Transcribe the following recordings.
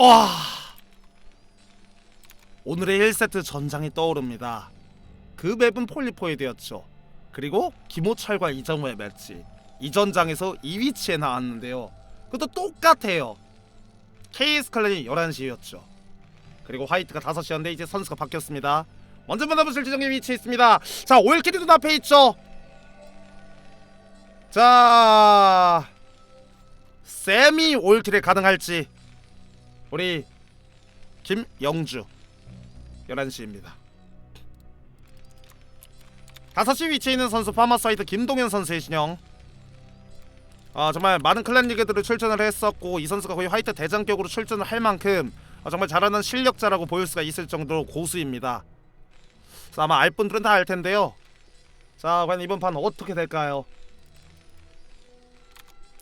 와 오늘의 1세트 전장이 떠오릅니다. 그 맵은 폴리포이드였죠. 그리고 김호철과 이정우의 매치. 이 전장에서 이 위치에 나왔는데요. 그것도 똑같아요. KS 클랜이 11시였죠. 그리고 화이트가 5시였는데 이제 선수가 바뀌었습니다. 먼저 만나보실 지정의 위치에 있습니다. 자, 오일키리도 앞에 있죠. 자, 세미 오일킬이 가능할지 우리 김영주 11시입니다. 5시 위치에 있는 선수 파마사이드 김동현 선수의 진영 아 정말 많은 클랜 리그들을 출전을 했었고 이 선수가 거의 화이트 대장격으로 출전을 할 만큼 아, 정말 잘하는 실력자라고 보일 수가 있을 정도로 고수입니다. 아마 알 분들은 다 알 텐데요. 자 과연 이번 판 어떻게 될까요?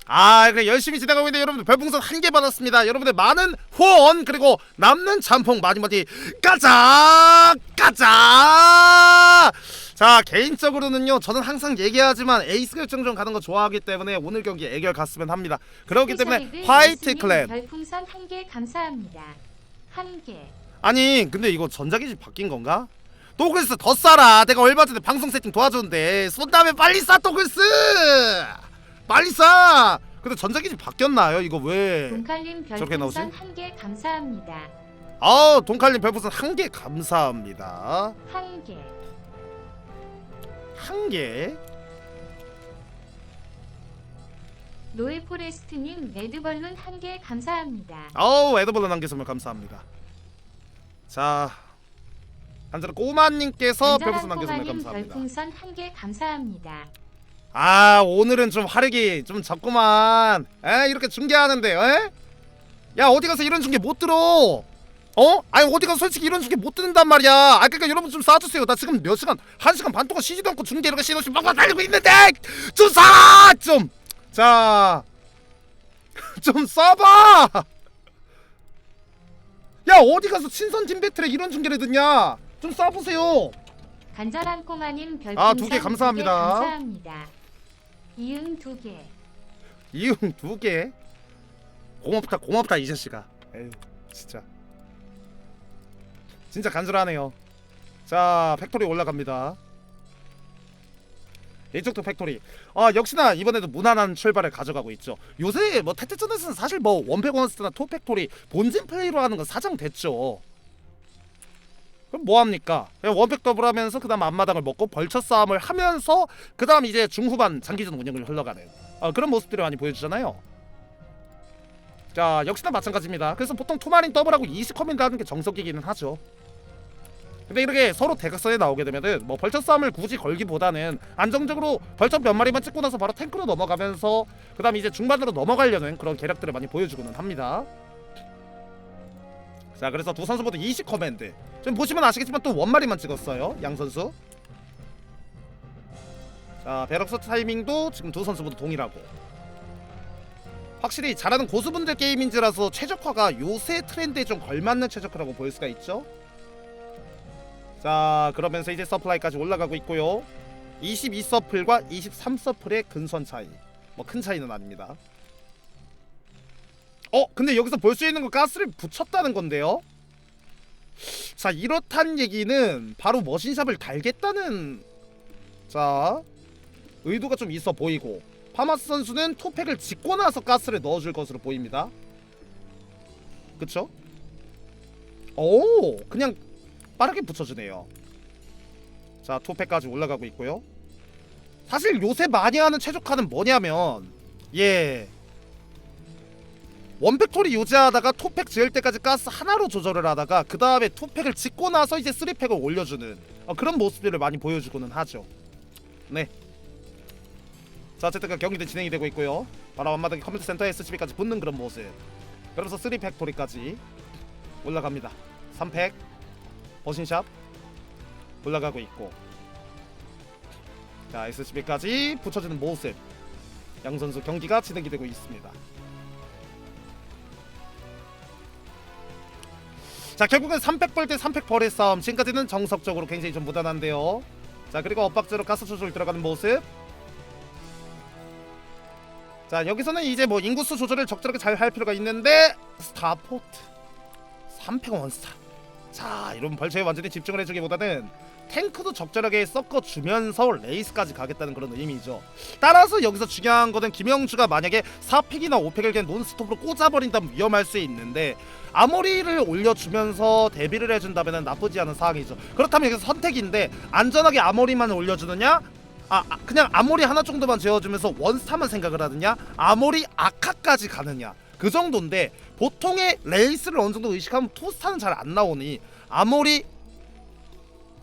아 그래 열심히 진행하고 있는데 여러분들 별풍선 한 개 받았습니다. 여러분들 많은 후원 그리고 남는 많이 많이 가자! 가자! 자 개인적으로는요 저는 항상 얘기하지만 에이스 결정전 가는 거 좋아하기 때문에 오늘 경기 애결 갔으면 합니다. 그렇기 때문에 스페셜리그 화이트 클랜. 별풍선 한 개 감사합니다. 한 개. 아니 근데 이거 전자기지 바뀐 건가? 또글스 더 싸라! 내가 얼마 전에 방송 세팅 도와줬는데 쏜 다음에 빨리 싸 또글스 빨리 싸 근데 전자기지 바뀌었나요 이거 왜 동칼님 저렇게 나오지? 별풍선 한 개 감사합니다. 아 동칼님 별풍선 한 개 감사합니다 한 개. 한 개 노예 포레스트님 레드벌룬 한 개 감사합니다. 아우 에드벌런 남겨주면 감사합니다 자 한자로 꼬마님께서 별풍선 남겨주면 꼬마님 감사합니다 별풍선 한 개 감사합니다. 아 오늘은 좀 화력이 좀 적구만 에 이렇게 중계하는데 에? 야 어디 가서 이런 중계 못 들어 어? 아니 어디 가서 솔직히 이런 중계 못 듣는단 말이야 아 그러니까 여러분 좀 쏴주세요 나 지금 몇 시간 한 시간 반 동안 쉬지도 않고 중계 이렇게 신호씩 막막 달리고 있는데 좀 쏴! 좀! 자... 좀 쏴봐! 야 어디 가서 팀 배틀에 이런 중계를 듣냐 좀 쏴보세요 간절한 꼬마님 별풍선 아, 두개 두개 감사합니다. 감사합니다. 이응 두 개. 이응 두 개. 고맙다 고맙다 이 자식아. 에이 진짜. 진짜 간절하네요. 자 팩토리 올라갑니다. 이쪽도 팩토리. 아 역시나 이번에도 무난한 출발을 가져가고 있죠. 요새 뭐 테트전에서는 사실 뭐 원팩 원스트나 투 팩토리 본진 플레이로 하는 건 사정 됐죠. 그럼 뭐 합니까? 원팩 더블하면서 그다음 앞마당을 먹고 벌처 싸움을 하면서 그다음 이제 중후반 장기전 운영을 흘러가는 어, 그런 모습들을 많이 보여주잖아요. 자 역시나 마찬가지입니다. 그래서 보통 투마린 더블하고 이시 커맨드 하는 게 정석이기는 하죠. 근데 이렇게 서로 대각선에 나오게 되면은 뭐 벌처 싸움을 굳이 걸기보다는 안정적으로 벌처 몇 마리만 찍고 나서 바로 탱크로 넘어가면서 그다음 이제 중반으로 넘어가려는 그런 계략들을 많이 보여주고는 합니다. 자 그래서 두 선수 모두 이시 커맨드 지금 보시면 아시겠지만 또 원마리만 찍었어요 양 선수. 자 베럭스 타이밍도 지금 두 선수 모두 동일하고. 확실히 잘하는 고수분들 게임인지라서 최적화가 요새 트렌드에 좀 걸맞는 최적화라고 볼 수가 있죠. 자 그러면서 이제 서플라이까지 올라가고 있고요. 22서플과 23서플의 근선 차이. 뭐 큰 차이는 아닙니다. 어 근데 여기서 볼 수 있는 건 가스를 붙였다는 건데요 자 이렇단 얘기는 바로 머신샵을 달겠다는 자 의도가 좀 있어 보이고 파마스 선수는 투팩을 짓고 나서 가스를 넣어줄 것으로 보입니다. 그쵸? 오 그냥 빠르게 붙여주네요. 자 투팩까지 올라가고 있고요. 사실 요새 많이 하는 최적화는 뭐냐면 예 원팩토리 유지하다가 투팩 지을 때까지 가스 하나로 조절을 하다가 그 다음에 투팩을 짓고 나서 이제 쓰리팩을 올려주는 어, 그런 모습들을 많이 보여주고는 하죠. 네. 자 어쨌든 그 경기도 진행이 되고 있고요. 바로 앞마당에 컴퓨터 센터 SCB까지 붙는 그런 모습. 그러면서 3 팩토리까지 올라갑니다. 3팩. 버신샵. 올라가고 있고. 자 SCB까지 붙여주는 모습. 양 선수 경기가 진행이 되고 있습니다 자 결국은 3팩벌 대 3팩벌의 싸움. 지금까지는 정석적으로 굉장히 좀 무난한데요. 자 그리고 엇박자로 가스 조절 들어가는 모습. 자 여기서는 이제 뭐 인구수 조절을 적절하게 잘 할 필요가 있는데 스타포트. 한팩 원스타. 자 이런 벌처에 완전히 집중을 해주기보다는 탱크도 적절하게 섞어주면서 레이스까지 가겠다는 그런 의미죠. 따라서 여기서 중요한 거는 김영주가 만약에 4팩이나 5팩을 그냥 논스톱으로 꽂아버린다면 위험할 수 있는데 아모리를 올려주면서 대비를 해준다면 나쁘지 않은 상황이죠. 그렇다면 여기서 선택인데 안전하게 아모리만 올려주느냐? 아, 아, 그냥 아모리 하나 정도만 지어주면서 원스타만 생각을 하느냐? 아모리 아카까지 가느냐? 그 정도인데 보통의 레이스를 어느 정도 의식하면 투스타는 잘 안 나오니 아모리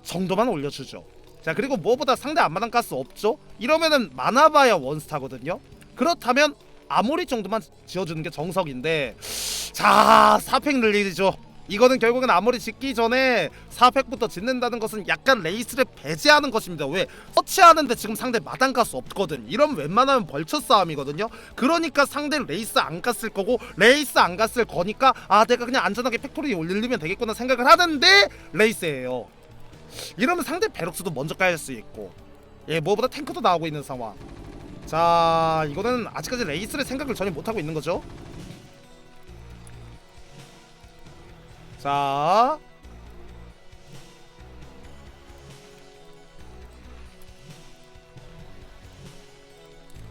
정도만 올려주죠. 자 그리고 무엇보다 상대 앞마당 가스 없죠? 이러면은 많아봐야 원스타거든요. 그렇다면 아모리 정도만 지어주는 게 정석인데 자 4팩 늘리죠. 이거는 결국은 아무리 짓기 전에 4팩부터 짓는다는 것은 약간 레이스를 배제하는 것입니다. 왜? 터치하는데 지금 상대 마당 가스 없거든. 이러면 웬만하면 벌처 싸움이거든요. 그러니까 상대 레이스 안 갔을 거고 레이스 안 갔을 거니까 아 내가 그냥 안전하게 팩토리 올리면 되겠구나 생각을 하는데 레이스예요. 이러면 상대 베럭스도 먼저 깔 수 있고 예 무엇보다 탱크도 나오고 있는 상황 자 이거는 아직까지 레이스를 생각을 전혀 못하고 있는 거죠? 자.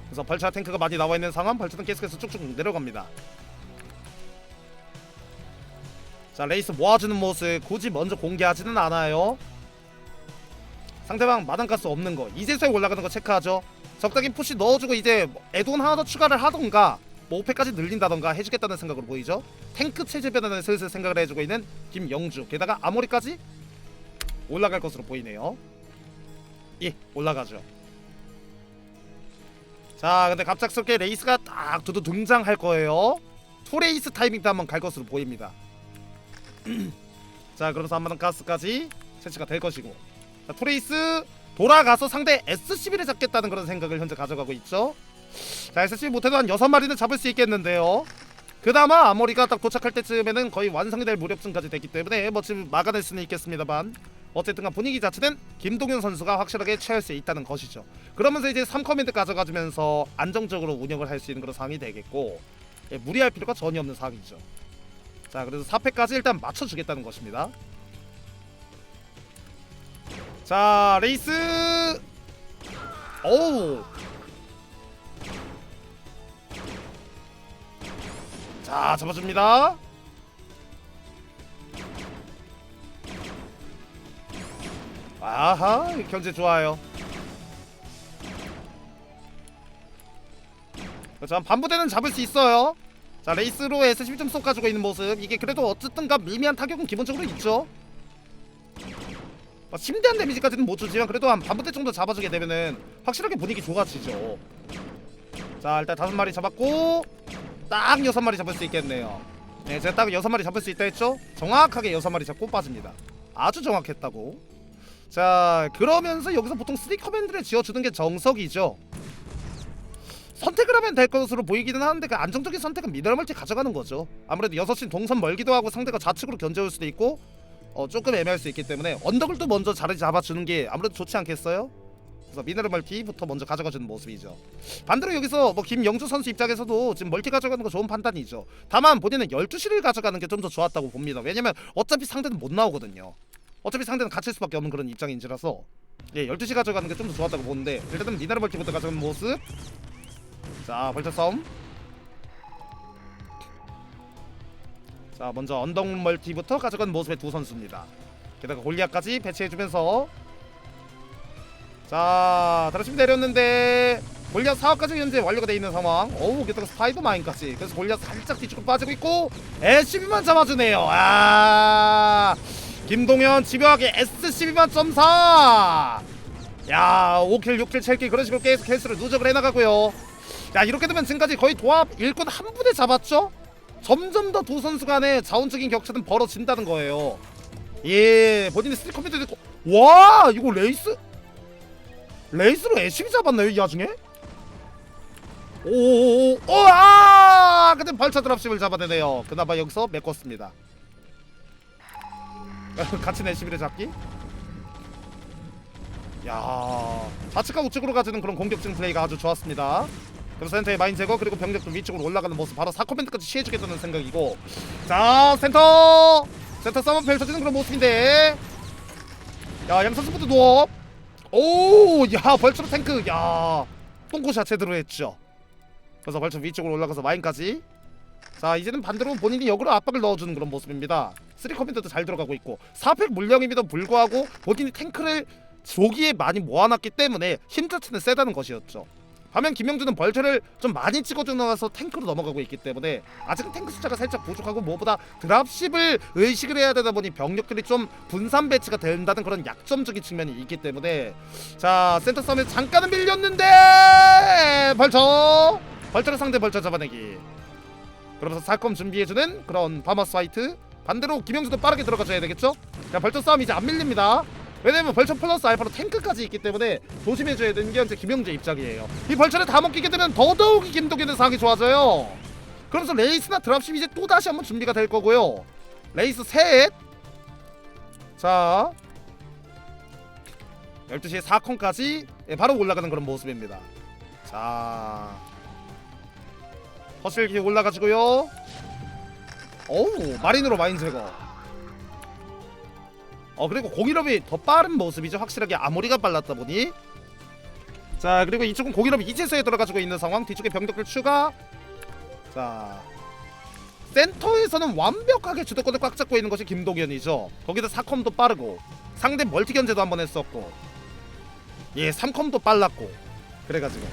그래서 벌차 탱크가 많이 나와 있는 상황 벌차는 계속해서 쭉쭉 내려갑니다. 자 레이스 모아주는 모습 굳이 먼저 공개하지는 않아요. 상대방 마당가스 없는 거 이제서야 올라가는 거 체크하죠 적당히 푸시 넣어주고 이제 뭐 애돈 하나 더 추가를 하던가 뭐 5패까지 늘린다던가 해주겠다는 생각으로 보이죠? 탱크 체제 변화는 슬슬 생각을 해주고 있는 김영주. 게다가 아모리까지 올라갈 것으로 보이네요. 예 올라가죠. 자 근데 갑작스럽게 레이스가 딱 두두 등장할 거예요. 투레이스 타이밍 때 한번 갈 것으로 보입니다. 자 그러면서 한마당 가스까지 채취가 될 것이고. 자 투레이스 돌아가서 상대 SCB를 잡겠다는 그런 생각을 현재 가져가고 있죠. 자 SCB 못해도 한 6마리는 잡을 수 있겠는데요. 그나마 아모리가 딱 도착할 때쯤에는 거의 완성이 될 무렵쯤까지 됐기 때문에 뭐 지금 막아낼 수는 있겠습니다만 어쨌든간 분위기 자체는 김동현 선수가 확실하게 취할 수 있다는 것이죠. 그러면서 이제 3커맨드 가져가주면서 안정적으로 운영을 할 수 있는 그런 상황이 되겠고 예, 무리할 필요가 전혀 없는 상황이죠. 자 그래서 4패까지 일단 맞춰주겠다는 것입니다 자 레이스! 오우! 자 잡아줍니다. 아하 견제 좋아요. 자 반부대는 잡을 수 있어요. 자 레이스로 S12 좀 쏟아주고 있는 모습. 이게 그래도 어쨌든가 미미한 타격은 기본적으로 있죠 뭐 심대한 데미지까지는 못 주지만 그래도 한 반부대 정도 잡아주게 되면은 확실하게 분위기 좋아지죠. 자 일단 다섯 마리 잡았고 딱 여섯 마리 잡을 수 있겠네요. 네 제가 딱 여섯 마리 잡을 수 있다 했죠? 정확하게 여섯 마리 잡고 빠집니다. 아주 정확했다고. 자 그러면서 여기서 보통 쓰리 커맨드를 지어주는 게 정석이죠. 선택을 하면 될 것으로 보이기는 하는데 그 안정적인 선택은 미네랄 멀티 가져가는 거죠. 아무래도 6시 동선 멀기도 하고 상대가 좌측으로 견제올 수도 있고 어 조금 애매할 수 있기 때문에 언덕을 또 먼저 자리 잡아주는 게 아무래도 좋지 않겠어요? 그래서 미네랄 멀티부터 먼저 가져가주는 모습이죠. 반대로 여기서 뭐 김영주 선수 입장에서도 지금 멀티 가져가는 거 좋은 판단이죠. 다만 본인은 12시를 가져가는 게 좀 더 좋았다고 봅니다. 왜냐면 어차피 상대는 못 나오거든요. 어차피 상대는 갇힐 수밖에 없는 그런 입장인지라서. 예 12시 가져가는 게 좀 더 좋았다고 보는데 일단은 미네랄 멀티부터 가져가는 모습. 자 벌써 싸움 자 먼저 언덕 멀티부터 가져간 모습의 두 선수입니다. 게다가 골리앗까지 배치해주면서. 자 다르심 내렸는데 골리앗 사업까지 현재 완료가 돼 있는 상황. 어우 게다가 스파이더마인까지. 그래서 골리앗 살짝 뒤쪽으로 빠지고 있고 SCB만 잡아주네요. 아 김동현 집요하게 SCB만 점사. 야 5킬 6킬 7킬 그런 식으로 계속 킬수를 누적을 해나가고요. 야 이렇게 되면 지금까지 거의 도합 일꾼 한 부대 잡았죠? 점점 더 두 선수 간의 자원적인 격차는 벌어진다는 거예요. 예 본인의 스틸 컴퓨터도 있고 와 이거 레이스? 레이스로 애쉬비 잡았나요 이 와중에? 오오오 오 아! 근데 발차 드랍십을 잡아내네요. 그나마 여기서 메꿨습니다. 같이 애쉬비를 잡기? 야 좌측과 우측으로 가지는 그런 공격적 플레이가 아주 좋았습니다 그래서 센터의 마인 제거 그리고 병력도 위쪽으로 올라가는 모습 바로 4코멘트까지 취해주겠다는 생각이고. 자 센터! 센터 싸움 펼쳐지는 그런 모습인데. 야 양선수부터 누워. 오야 벌처럼 탱크. 야 똥꼬샷 제대로 했죠. 그래서 벌처 위쪽으로 올라가서 마인까지. 자 이제는 반대로 본인이 역으로 압박을 넣어주는 그런 모습입니다. 3커맨더도 잘 들어가고 있고. 4팩 물량임에도 불구하고 본인이 탱크를 조기에 많이 모아놨기 때문에 힘 자체는 세다는 것이었죠 반면 김영준은 벌처를 좀 많이 찍어주고 나서 탱크로 넘어가고 있기 때문에 아직은 탱크 숫자가 살짝 부족하고 무엇보다 드랍십을 의식을 해야 되다 보니 병력들이 좀 분산 배치가 된다는 그런 약점적인 측면이 있기 때문에 자 센터 싸움에 잠깐은 밀렸는데 벌처! 벌처를 상대 벌처 잡아내기. 그러면서 살컴 준비해주는 그런 바마스 화이트. 반대로 김영준도 빠르게 들어가줘야 되겠죠? 자 벌처 싸움 이제 안 밀립니다 왜냐면 벌처 플러스 알파로 탱크까지 있기 때문에 조심해줘야 되는 게 이제 김영재 입장이에요. 이 벌처를 다 먹히게 되면 더더욱이 김동현의 상황이 좋아져요. 그러면서 레이스나 드랍십 이제 또 다시 한번 준비가 될 거고요. 레이스 셋. 자, 12시에 4콘까지 예, 바로 올라가는 그런 모습입니다. 자, 허슬기 올라가지고요. 어우, 마린으로 마인 제거. 어 그리고 공일업이 더 빠른 모습이죠. 확실하게 아무리가 빨랐다 보니. 자 그리고 이쪽은 공일업이 이제서야 들어가지고 있는 상황. 뒤쪽에 병력들 추가. 자 센터에서는 완벽하게 주도권을 꽉 잡고 있는 것이 김동현이죠. 거기다 4컴도 빠르고 상대 멀티 견제도 한번 했었고. 예 3컴도 빨랐고. 그래가지고.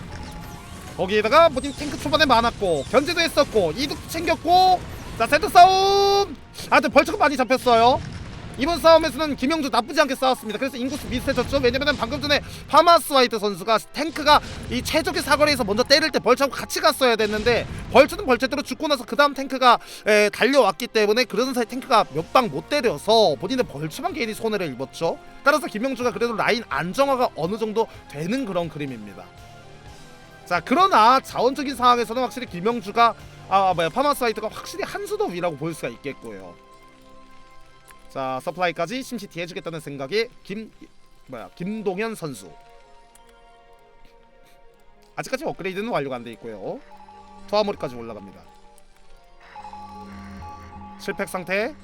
거기에다가 뭐지 탱크 초반에 많았고 견제도 했었고 이득도 챙겼고. 자 센터 싸움! 아 근데 벌처가 많이 잡혔어요 이번 싸움에서는 김영주 나쁘지 않게 싸웠습니다. 그래서 인구수 비슷해졌죠. 왜냐면 방금 전에 파마스 화이트 선수가 탱크가 이 최적의 사거리에서 먼저 때릴 때 벌처하고 같이 갔어야 됐는데 벌처는 벌처대로 죽고 나서 그 다음 탱크가 에, 달려왔기 때문에 그런 사이 탱크가 몇 방 못 때려서 본인의 벌처만 개인이 손해를 입었죠. 따라서 김영주가 그래도 라인 안정화가 어느 정도 되는 그런 그림입니다. 자 그러나 자원적인 상황에서는 확실히 김영주가 아 뭐야 파마스 화이트가 확실히 한 수 더 위라고 볼 수가 있겠고요. 자 서플라이까지 심시티 해주겠다는 생각에 김 뭐야 김동현 선수. 아직까지 업그레이드는 완료가 안 돼 있고요. 투하모리까지 올라갑니다. 7팩 상태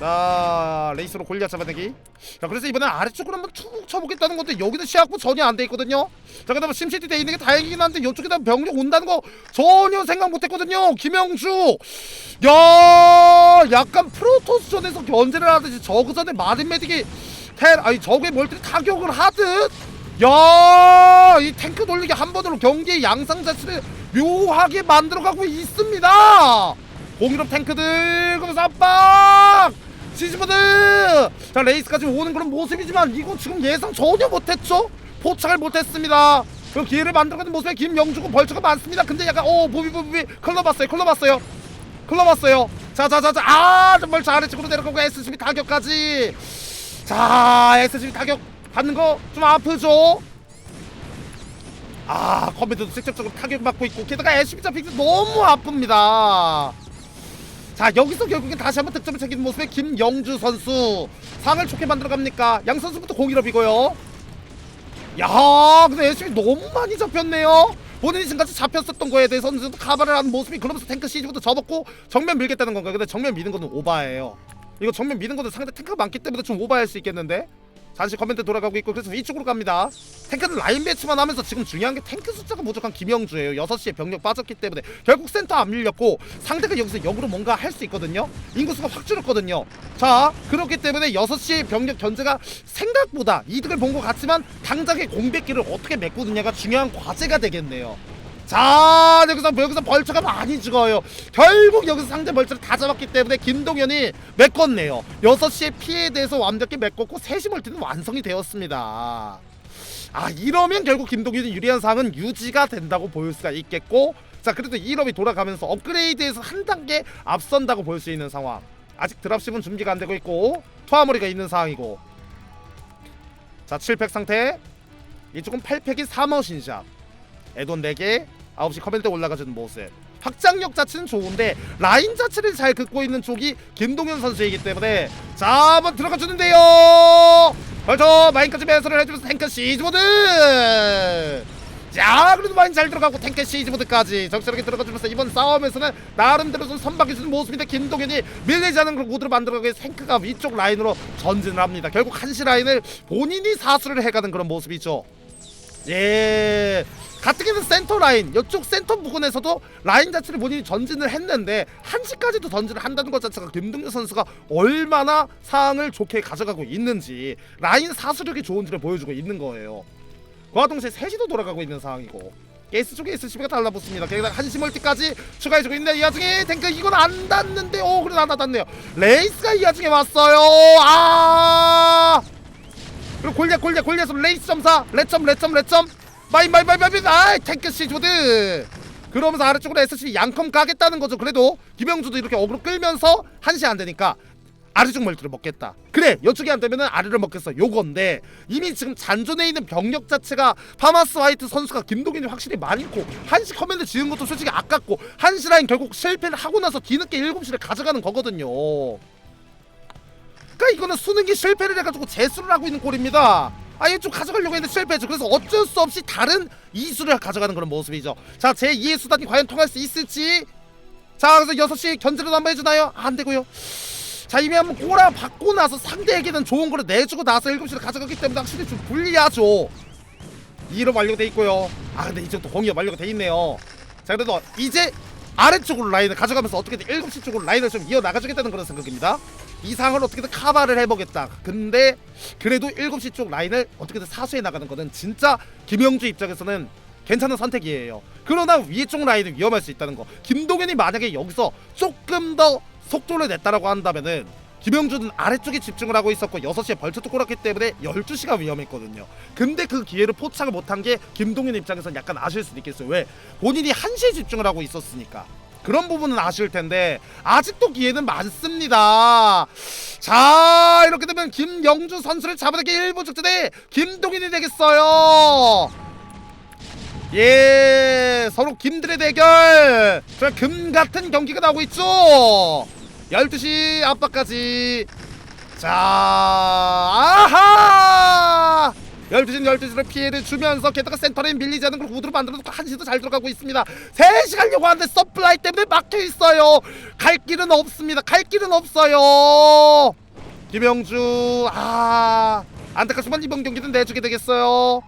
자 레이스로 골리앗 잡아내기. 자 그래서 이번엔 아래쪽으로 한번 툭 쳐보겠다는 건데 여기도 시야고 전혀 안 돼 있거든요. 자 그다음에 심시티 돼 있는 게 다행이긴 한데 이쪽에다 병력 온다는 거 전혀 생각 못 했거든요. 김영주 야 약간 프로토스전에서 견제를 하듯이 저그 전에 마린 메딕이 테 아니 적의 멀티를 타격을 하듯 야 이 탱크 돌리기 한 번으로 경기의 양상 자체를 묘하게 만들어가고 있습니다. 공유럽 탱크들 그러면서 압박 시즈버드! 자 레이스까지 오는 그런 모습이지만 이거 지금 예상 전혀 못했죠? 포착을 못했습니다. 그 기회를 만들어가는 모습에 김영주고 벌처가 많습니다. 근데 약간 오 부비 부비 클러 봤어요 클러 봤어요. 클러 봤어요. 자자자자. 아 정말 잘했지으로 내려가고 SCB 타격까지. 자 SCB 타격 받는 거 좀 아프죠? 아 컴퓨터도 직접적으로 타격 받고 있고 게다가 SCB 잡히기 너무 아픕니다 자 여기서 결국엔 다시 한번 득점을 챙기는 모습의 김영주 선수. 상을 좋게 만들어 갑니까? 양 선수부터 공일업이고요. 야 근데 SCB 너무 많이 잡혔네요. 본인이 지금까지 잡혔었던 거에 대해서는 카바를 하는 모습이 그러면서 탱크 시즈부터 접었고 정면 밀겠다는 건가 근데 정면 미는 거는 오바예요. 이거 정면 미는 거는 상대 탱크가 많기 때문에 좀 오바할 수 있겠는데 잠시 커맨드 돌아가고 있고 그래서 위쪽으로 갑니다. 탱크는 라인 배치만 하면서 지금 중요한 게 탱크 숫자가 부족한 김영주예요. 6시에 병력 빠졌기 때문에. 결국 센터 안 밀렸고 상대가 여기서 역으로 뭔가 할 수 있거든요. 인구수가 확 줄었거든요. 자 그렇기 때문에 6시에 병력 견제가 생각보다 이득을 본 것 같지만 당장의 공백기를 어떻게 메꾸느냐가 중요한 과제가 되겠네요 자 여기서 여기서 벌처가 많이 죽어요. 결국 여기서 상대 벌처를 다 잡았기 때문에 김동현이 메꿨네요. 6시의 피해에 대해서 완벽히 메꿨고 3시 멀티는 완성이 되었습니다. 아 이러면 결국 김동현이 유리한 상황은 유지가 된다고 볼 수가 있겠고 자 그래도 1업이 돌아가면서 업그레이드에서 한 단계 앞선다고 볼 수 있는 상황. 아직 드랍십은 준비가 안 되고 있고 투하머리가 있는 상황이고. 자 7팩 상태. 이쪽은 8팩이 3어 신샵. 에돈 4개 9시 커맨드 올라가주는 모습. 확장력 자체는 좋은데 라인 자체를 잘 긋고 있는 쪽이 김동현 선수이기 때문에 자 한번 들어가 주는데요. 벌써 마인까지 매설을 해주면서 탱크 시즈모드! 자 그래도 많이 잘 들어가고 탱크 시즈 모드까지 적절하게 들어가주면서 이번 싸움에서는 나름대로 좀 선박해주는 모습인데 김동현이 밀리지 않은 그런 구도를 만들어가기 위해 탱크가 위쪽 라인으로 전진을 합니다. 결국 한시 라인을 본인이 사수를 해가는 그런 모습이죠. 예 가뜩이는 센터 라인 이쪽 센터 부근에서도 라인 자체를 본인이 전진을 했는데 한시까지도 전진을 한다는 것 자체가 김동현 선수가 얼마나 상황을 좋게 가져가고 있는지 라인 사수력이 좋은지를 보여주고 있는 거예요. 그와 동시에 셋이도 돌아가고 있는 상황이고 게이스 쪽에 SCB가 달라붙습니다. 게다가 한시 멀티까지 추가해주고 있는데 이 와중에 탱크 이건 안 닿는데 오 그래도 안 닿았네요. 레이스가 이 와중에 왔어요. 아! 그리고 골리앗 골리앗 골리앗으로 레이스 점사. 레점 레점 레점 마이 마이 마이 마이 아이 탱크 시조드. 그러면서 아래쪽으로 SCB 양컴 가겠다는 거죠. 그래도 김영주도 이렇게 어그로 끌면서 한시 안 되니까 아래쪽 멀티를 먹겠다. 그래 여쪽이 안 되면은 아래를 먹겠어. 요건데 이미 지금 잔존에 있는 병력 자체가 파마스 화이트 선수가 김동현이 확실히 많고 한시 커맨드 지은 것도 솔직히 아깝고 한시 라인 결국 실패를 하고 나서 뒤늦게 7시를 가져가는 거거든요. 그러니까 이거는 수능이 실패를 해가지고 재수를 하고 있는 꼴입니다. 아예 좀 가져가려고 했는데 실패했죠. 그래서 어쩔 수 없이 다른 이수를 가져가는 그런 모습이죠. 자, 제 2의 수단이 과연 통할 수 있을지. 자, 그래서 6시 견제를 한번 해주나요? 아, 안 되고요. 자, 이미 한번 꼬라 받고 나서 상대에게는 좋은 거를 내주고 나서 7시를 가져가기 때문에 확실히 좀 불리하죠. 2로 완료돼 있고요. 아, 근데 이제 또 공이가 완료가 돼 있네요. 자, 그래도 이제 아래쪽으로 라인을 가져가면서 어떻게든 7시 쪽으로 라인을 좀 이어나가주겠다는 그런 생각입니다. 이 상황을 어떻게든 카바를 해보겠다. 근데 그래도 7시 쪽 라인을 어떻게든 사수해 나가는 거는 진짜 김영주 입장에서는 괜찮은 선택이에요. 그러나 위에 쪽 라인은 위험할 수 있다는 거. 김동현이 만약에 여기서 조금 더 속도를 냈다라고 한다면은 김영준은 아래쪽에 집중을 하고 있었고 6시에 벌쳐도 꼬랐기 때문에 12시가 위험했거든요. 근데 그 기회를 포착을 못한 게 김동현 입장에서는 약간 아쉬울 수도 있겠어요. 왜? 본인이 1시에 집중을 하고 있었으니까. 그런 부분은 아쉬울 텐데 아직도 기회는 많습니다. 자 이렇게 되면 김영주 선수를 잡아내기 일부 직전에 김동인이 되겠어요. 예 서로 김들의 대결 저금 같은 경기가 나오고 있죠. 12시 압박까지 자 아하 12시는 12시로 피해를 주면서 게다가 센터에 밀리지 않는 그런 구도를 만들어놓고 한시도 잘 들어가고 있습니다. 3시 가려고 하는데 서플라이 때문에 막혀있어요. 갈 길은 없습니다. 갈 길은 없어요. 김영주 아 안타깝지만 이번 경기는 내주게 되겠어요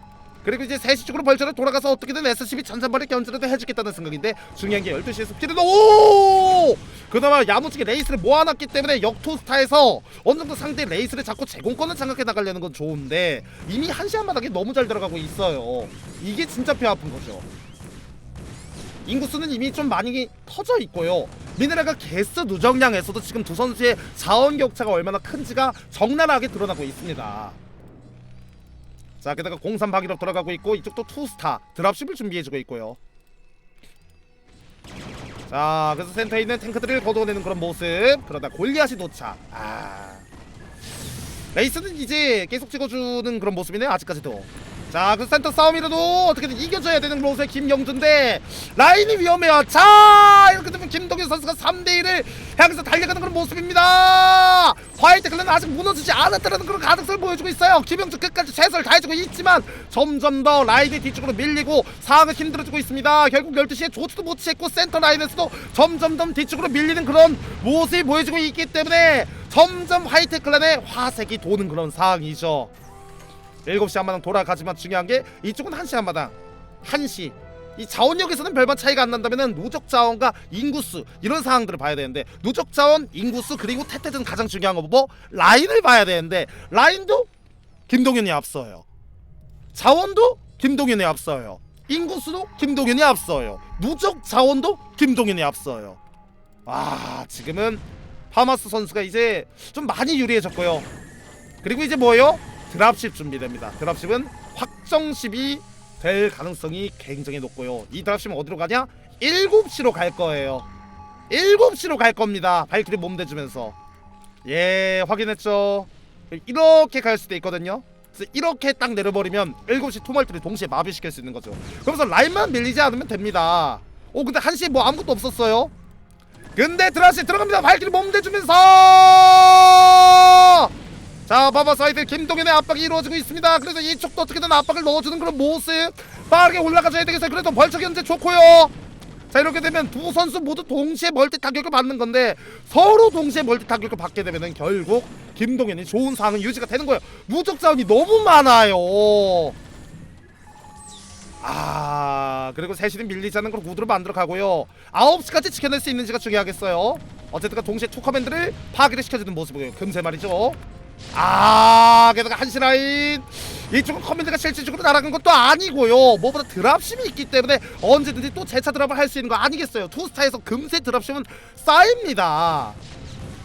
그리고 이제 3시 쪽으로 벌처를 돌아가서 어떻게든 SCB 전산발에 견제라도 해주겠다는 생각인데 중요한 게 12시에서 피를 오 그나마 야무지게 레이스를 모아놨기 때문에 역토스타에서 어느 정도 상대 레이스를 잡고 제공권을 장악해 나가려는 건 좋은데 이미 한시 한바닥에 너무 잘 들어가고 있어요 이게 진짜 뼈 아픈 거죠 인구수는 이미 좀 많이 터져 있고요. 미네랄과 개스 누적량에서도 지금 두 선수의 자원 격차가 얼마나 큰지가 적나라하게 드러나고 있습니다. 자, 게다가 공삼 박이로 들어가고 있고 이쪽도 투스타 드랍십을 준비해주고 있고요. 자, 그래서 센터에 있는 탱크들을 거두어내는 그런 모습. 그러다 골리앗이 도착. 아, 레이스는 이제 계속 찍어주는 그런 모습이네요. 아직까지도. 자, 그 센터 싸움이라도 어떻게든 이겨줘야 되는 모습의 김영준데 라인이 위험해요. 자, 이렇게 되면 김동현 선수가 3대 1을 향해서 달려가는 그런 모습입니다. 화이트 클랜은 아직 무너지지 않았다는 그런 가능성을 보여주고 있어요. 김영준 끝까지 최선을 다해주고 있지만 점점 더 라인이 뒤쪽으로 밀리고 상황을 힘들어지고 있습니다. 결국 12시에 조치도 못 취했고 센터 라인에서도 점점 더 뒤쪽으로 밀리는 그런 모습이 보여지고 있기 때문에 점점 화이트 클랜의 화색이 도는 그런 상황이죠. 7시 한마당 돌아가지만 중요한 게 이쪽은 1시 한마당 1시 이 자원력에서는 별반 차이가 안 난다면 누적 자원과 인구수 이런 상황들을 봐야 되는데 누적 자원, 인구수 그리고 태태전 가장 중요한 거 뭐 라인을 봐야 되는데 라인도 김동현이 앞서요. 자원도 김동현이 앞서요. 인구수도 김동현이 앞서요. 누적 자원도 김동현이 앞서요. 아 지금은 파마스 선수가 이제 좀 많이 유리해졌고요. 그리고 이제 뭐예요? 드랍십 준비됩니다. 드랍십은 확정십이 될 가능성이 굉장히 높고요. 이 드랍십은 어디로 가냐? 7시로 갈 거예요. 7시로 갈 겁니다. 발키리 몸 대주면서. 예, 확인했죠. 이렇게 갈 수도 있거든요. 이렇게 딱 내려버리면 7시 투멀티를 동시에 마비시킬 수 있는 거죠. 그러면서 라인만 밀리지 않으면 됩니다. 오, 근데 한시에 뭐 아무것도 없었어요. 근데 드라시 들어갑니다. 발키리 몸 대주면서 자 바바 사이드 김동현의 압박이 이루어지고 있습니다. 그래서 이쪽도 어떻게든 압박을 넣어주는 그런 모습. 빠르게 올라가줘야 되겠어요. 그래도 벌처 현재 좋고요. 자 이렇게 되면 두 선수 모두 동시에 멀티 타격을 받는 건데 서로 동시에 멀티 타격을 받게 되면은 결국 김동현이 좋은 상황 유지가 되는 거예요. 무적 자원이 너무 많아요. 아 그리고 세신이 밀리지 않는 걸 구두로 만들어 가고요. 9시까지 지켜낼 수 있는지가 중요하겠어요. 어쨌든 동시에 투커맨들을 파괴를 시켜주는 모습이고요. 금세 말이죠 아 게다가 한시 라인 이쪽은 커맨드가 실질적으로 날아간 것도 아니고요. 뭐보다 드랍심이 있기 때문에 언제든지 또 재차 드랍을 할 수 있는 거 아니겠어요. 투스타에서 금세 드랍심은 쌓입니다.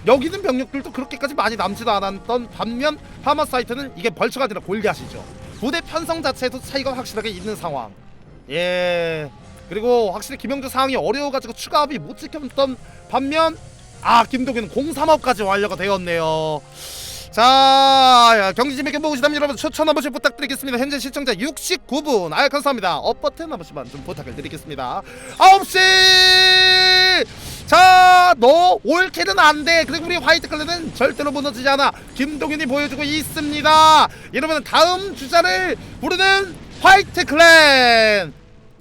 여기 있는 병력들도 그렇게까지 많이 남지도 않았던 반면 파마사이트는 이게 벌처가 아니라 골리앗이죠. 부대 편성 자체에도 차이가 확실하게 있는 상황. 예. 그리고 확실히 김영주 상황이 어려워가지고 추가업이 못 지켰던 반면 아 김동현은 03업까지 완료가 되었네요 자 야, 경기 재밌게 보고 계시다면 여러분 추천 한 번씩 부탁드리겠습니다. 현재 시청자 69분. 아 감사합니다. 업버튼 한 번씩만 좀 부탁을 드리겠습니다. 9시! 자너 올킬은 안돼. 그리고 우리 화이트 클랜은 절대로 무너지지 않아. 김동현이 보여주고 있습니다. 이러면 다음 주자를 부르는 화이트 클랜.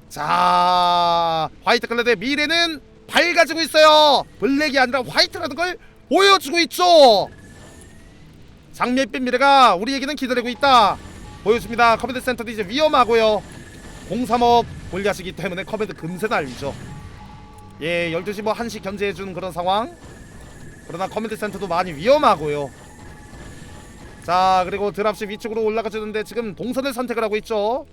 자 화이트 클랜의 미래는 밝아지고 있어요. 블랙이 아니라 화이트라는 걸 보여주고 있죠 장밋빛 미래가 우리에게는 기다리고 있다. 보여줍니다. 커맨드 센터도 이제 위험하고요. 03업 골리하시기 때문에 커맨드 금세 날리죠. 예 12시 뭐 1시 견제해주는 그런 상황. 그러나 커맨드 센터도 많이 위험하고요. 자 그리고 드랍십 위쪽으로 올라가주는데 지금 동선을 선택을 하고 있죠.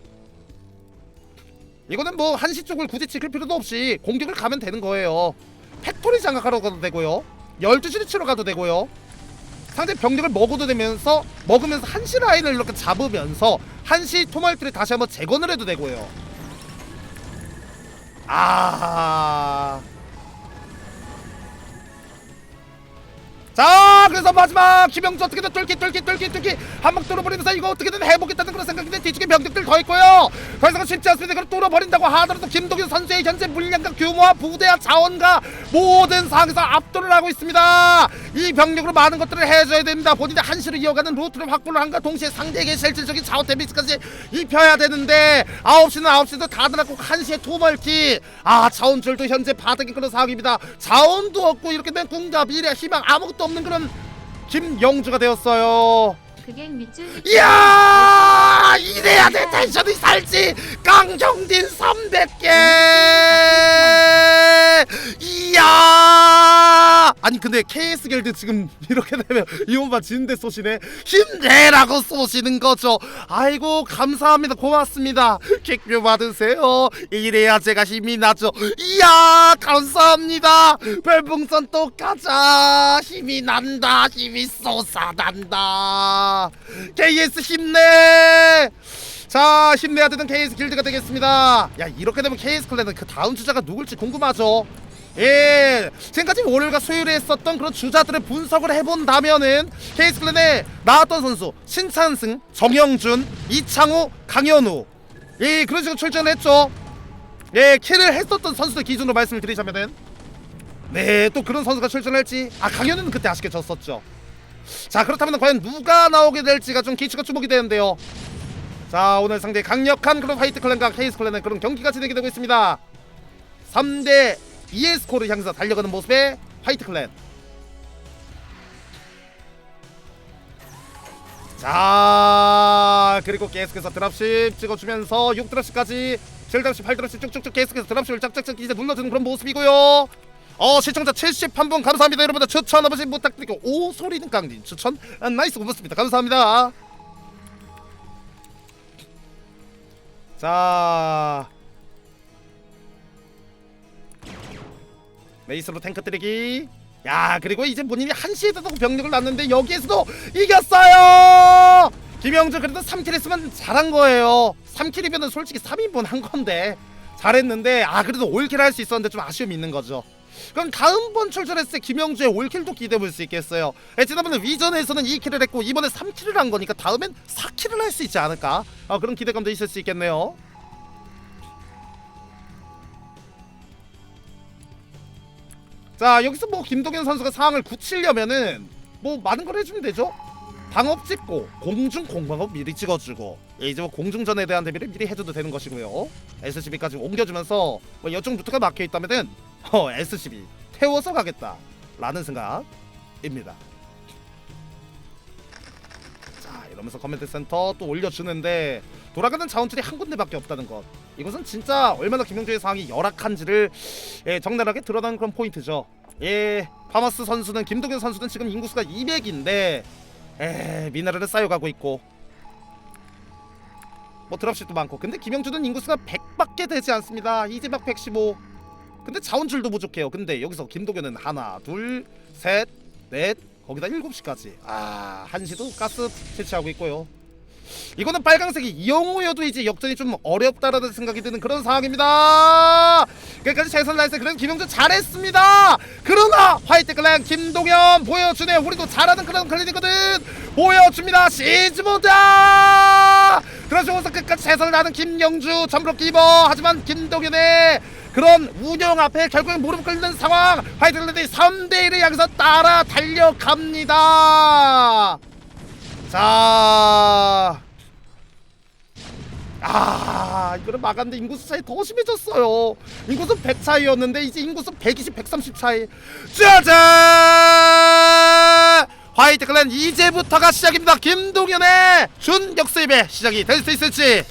이거는 뭐 1시 쪽을 굳이 지킬 필요도 없이 공격을 가면 되는 거예요. 팩토리 장악하러 가도 되고요. 12시를 치러 가도 되고요 상대 병력을 먹어도 되면서 먹으면서 한시 라인을 이렇게 잡으면서 한시 토말트를 다시 한번 재건을 해도 되고요. 아. 자 그래서 마지막 김영주 어떻게든 뚫기 뚫기 뚫기 뚫기. 한방 뚫어버리면서 이거 어떻게든 해보겠다는 그런 생각인데 뒤쪽에 병력들 더 있고요. 더 이상은 쉽지 않습니다. 그걸 뚫어버린다고 하더라도 김동현 선수의 현재 물량과 규모와 부대와 자원과 모든 상황에서 압도를 하고 있습니다. 이 병력으로 많은 것들을 해줘야 됩니다. 본인의 한시로 이어가는 루트를 확보를 한과 동시에 상대에게 실질적인 자원 데미지까지 입혀야 되는데 9시는 9시도 다 들었고 한시에 투멀티. 아 자원줄도 현재 바닥인 그런 상황입니다. 자원도 없고 이렇게 된 궁과 미래 희망 아무것도 없는 그런 김영주가 되었어요. 그게 밑줄 이야! 이래야 내 텐션이 살지! 깡정진 300개! 이야 아니 근데 KS 길드 지금 이렇게 되면 이혼만 지는데 쏘시네. 힘내라고 쏘시는 거죠. 아이고 감사합니다. 고맙습니다. 킥뷰 받으세요. 이래야 제가 힘이 나죠. 이야 감사합니다. 별풍선 또 가자. 힘이 난다. 힘이 솟아난다. KS 힘내. 자 힘내야 되는 KS 길드가 되겠습니다. 야 이렇게 되면 KS 클랜은 그 다음 주자가 누굴지 궁금하죠 예 지금까지 월요일과 수요일에 했었던 그런 주자들의 분석을 해본다면은 클랜에 나왔던 선수 신찬승 정영준 이창우 강현우. 예 그런 식으로 출전을 했죠. 예 킬을 했었던 선수들 기준으로 말씀을 드리자면은. 네 또 그런 선수가 출전할지 아 강현우는 그때 아쉽게 졌었죠. 자 그렇다면 과연 누가 나오게 될지가 좀 기치가 주목이 되는데요. 자 오늘 상대 강력한 그런 화이트 클랜과 케이스 클랜의 그런 경기가 진행이 되고 있습니다. 3대 2의 스코어를 향해서 달려가는 모습의 화이트 클랜. 자 그리고 계속해서 드랍십 찍어주면서 6드랍십까지 7드랍십 8드랍십 쭉쭉쭉 계속해서 드랍십을 짝짝짝 이제 눌러주는 그런 모습이고요. 어 시청자 71분 감사합니다. 여러분들 추천 한 번씩 부탁드리고 오 소리는 깡진. 추천 아, 나이스 고맙습니다. 감사합니다. 자 메이스로 탱크 때리기. 야 그리고 이제 본인이 한시에도 병력을 놨는데 여기에서도 이겼어요! 김영주 그래도 3킬 했으면 잘한 거예요. 3킬이면 솔직히 3인분 한 건데 잘했는데 아 그래도 올킬 할 수 있었는데 좀 아쉬움이 있는 거죠. 그럼 다음번 출전했을 때 김영주의 올킬도 기대해 볼 수 있겠어요. 예, 지난번에 위전에서는 2킬을 했고 이번에 3킬을 한 거니까 다음엔 4킬을 할 수 있지 않을까? 아, 그런 기대감도 있을 수 있겠네요 자 여기서 뭐 김동현 선수가 상황을 굳히려면은 뭐 많은 걸 해주면 되죠 방업 찍고 공중 공방업 미리 찍어주고 예, 이제 뭐 공중전에 대한 대비를 미리 해줘도 되는 것이고요 SCB까지 옮겨주면서 뭐 여쪽 루트가 막혀 있다면은 어 SCB 태워서 가겠다 라는 생각입니다. 자 이러면서 커맨드 센터 또 올려주는데 돌아가는 자원줄이 한 군데밖에 없다는 것. 이것은 진짜 얼마나 김용주의 상황이 열악한지를 예, 적나라하게 드러나는 그런 포인트죠. 예, 파머스 선수는 김동현 선수는 지금 인구수가 200인데 에 미네랄을 쌓여가고 있고. 뭐 드랍십도 많고. 근데 김영주는 인구수가 100밖에 되지 않습니다. 이제 막 115. 근데 자원줄도 부족해요. 근데 여기서 김동현은 하나 둘 셋 넷 거기다 7시까지. 아 한시도 가스 채취하고 있고요 이거는 빨강색이 이영호여도 이제 역전이 좀 어렵다라는 생각이 드는 그런 상황입니다. 끝까지 최선을 다했어요. 그래서 김용준 잘했습니다. 그러나 화이트 클랜 김동현 보여주네. 우리도 잘하는 그런 클랜이거든. 보여줍니다. 시즈모다. 그래서 끝까지 최선을 다하는 김영주 점프로 끼버. 하지만 김동현의 그런 운영 앞에 결국엔 무릎 꿇는 상황. 화이트 클랜이 3대 1을 향해서 따라 달려갑니다. 자. 아, 이거를 막았는데 인구수 차이 더 심해졌어요. 인구수 100 차이였는데 이제 인구수 120, 130 차이. 짜잔! 화이트 클랜 이제부터가 시작입니다. 김동현의 준 역수입의 시작이 될 수 있을지